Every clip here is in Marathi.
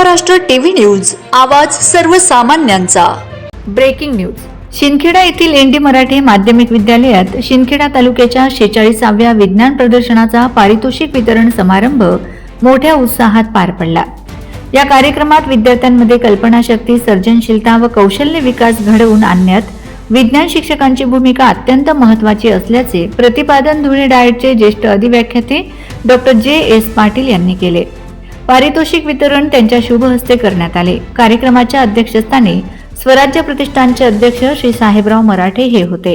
महाराष्ट्र टीव्ही न्यूज आवाज सर्वसामान्यांचा. Breaking news. शिंदखेडा येथील एनडी मराठी माध्यमिक विद्यालयात शिंदखेडा तालुक्याच्या शेचाळीसाव्या विज्ञान प्रदर्शनाचा पारितोषिक वितरण समारंभ मोठ्या उत्साहात पार पडला. या कार्यक्रमात विद्यार्थ्यांमध्ये कल्पनाशक्ती सर्जनशीलता व कौशल्य विकास घडवून आणण्यात विज्ञान शिक्षकांची भूमिका अत्यंत महत्वाची असल्याचे प्रतिपादन धुळे डाएटचे ज्येष्ठ अधिव्याख्याते डॉक्टर जे एस पाटील यांनी केले. पारितोषिक वितरण त्यांच्या शुभ हस्ते करण्यात आले. कार्यक्रमाच्या अध्यक्षस्थानी स्वराज्य प्रतिष्ठानचे अध्यक्ष श्री साहेबराव मराठे हे होते.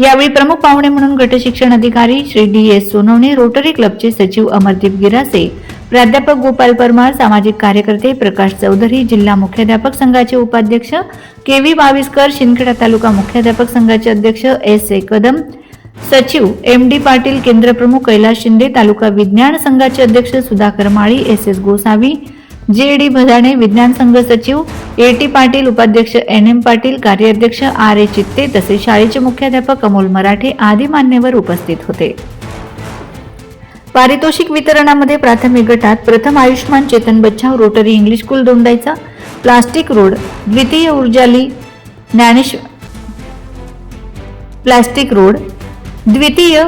यावेळी प्रमुख पाहुणे म्हणून गटशिक्षण अधिकारी Shri D S Sonawane Rotary क्लबचे सचिव अमरदीप गिरासे प्राध्यापक गोपाल परमार सामाजिक कार्यकर्ते प्रकाश चौधरी जिल्हा मुख्याध्यापक संघाचे उपाध्यक्ष के व्ही बाविस्कर शिंदखेडा तालुका मुख्याध्यापक संघाचे अध्यक्ष एस ए कदम सचिव एम डी पाटील केंद्रप्रमुख कैलास शिंदे तालुका विज्ञान संघाचे अध्यक्ष Sudhakar Mali S S Gosavi J D Bhadane विज्ञान संघ सचिव ए टी पाटील उपाध्यक्ष एन एम पाटील कार्याध्यक्ष आर ए चित्ते तसेच शाळेचे मुख्याध्यापक अमोल मराठे आदी मान्यवर उपस्थित होते. पारितोषिक वितरणामध्ये प्राथमिक गटात प्रथम Ayushman Chetan Bachhav Rotary English school Dondaicha plastic road द्वितीय ऊर्जाली ज्ञानेश्वर प्लास्टिक रोड द्वितीय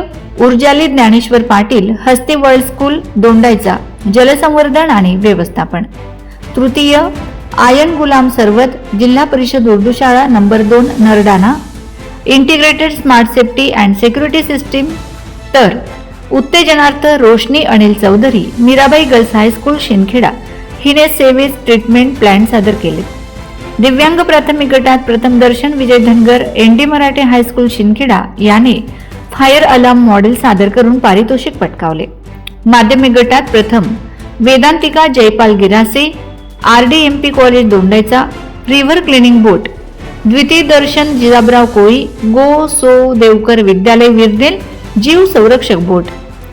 ऊर्जाली ज्ञानेश्वर पाटील हस्ती वर्ल्ड स्कूल दोंडायचा जलसंवर्धन आणि व्यवस्थापन. तृतीय आयन गुलाम सरवत जिल्हा परिषद उर्दू शाळा नंबर दोन Nardana. Integrated smart safety and security system. तर उत्तेजनार्थ Roshni Anil Chaudhari Mirabai girls high school Shindkheda हिने सेवेज ट्रीटमेंट प्लॅन सादर केले. दिव्यांग प्राथमिक गटात प्रथम Darshan Vijay Dhangar ND Marathe high school Shindkheda याने फायर अलार्म मॉडेल सादर करून पारितोषिक पटकावले. माध्यमिक गटात प्रथम Vedantika Jaypal Girase R D M P college Dondaicha river cleaning boat द्वितीय दर्शन जिजाबराव कोळी गो सो देवकर विद्यालय विरदेल जीव संरक्षक बोट.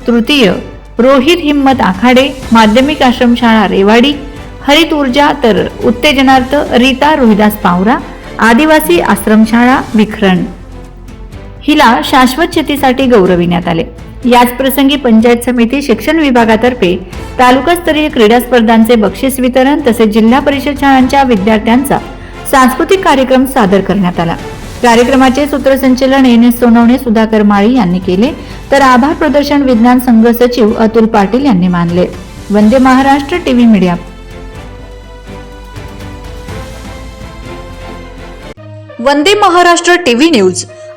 तृतीय रोहित हिम्मत आखाडे माध्यमिक आश्रमशाळा रेवाडी हरित ऊर्जा तर उत्तेजनार्थ रीता रोहिदास पावरा आदिवासी आश्रमशाळा विखरण. हिला शाश्वत शेतीसाठी गौरविण्यात आले. याच प्रसंगी पंचायत समिती शिक्षण विभागातर्फे तालुकास्तरीय क्रीडा स्पर्धांचे बक्षीस वितरण तसेच जिल्हा परिषद शाळांच्या विद्यार्थ्यांचा सांस्कृतिक कार्यक्रम सादर करण्यात आला. कार्यक्रमाचे सूत्रसंचलन एन एस सोनवणे सुधाकर माळी यांनी केले. तर आभार प्रदर्शन विज्ञान संघ सचिव अतुल पाटील यांनी मानले. Vande Maharashtra TV media. Vande Maharashtra TV news.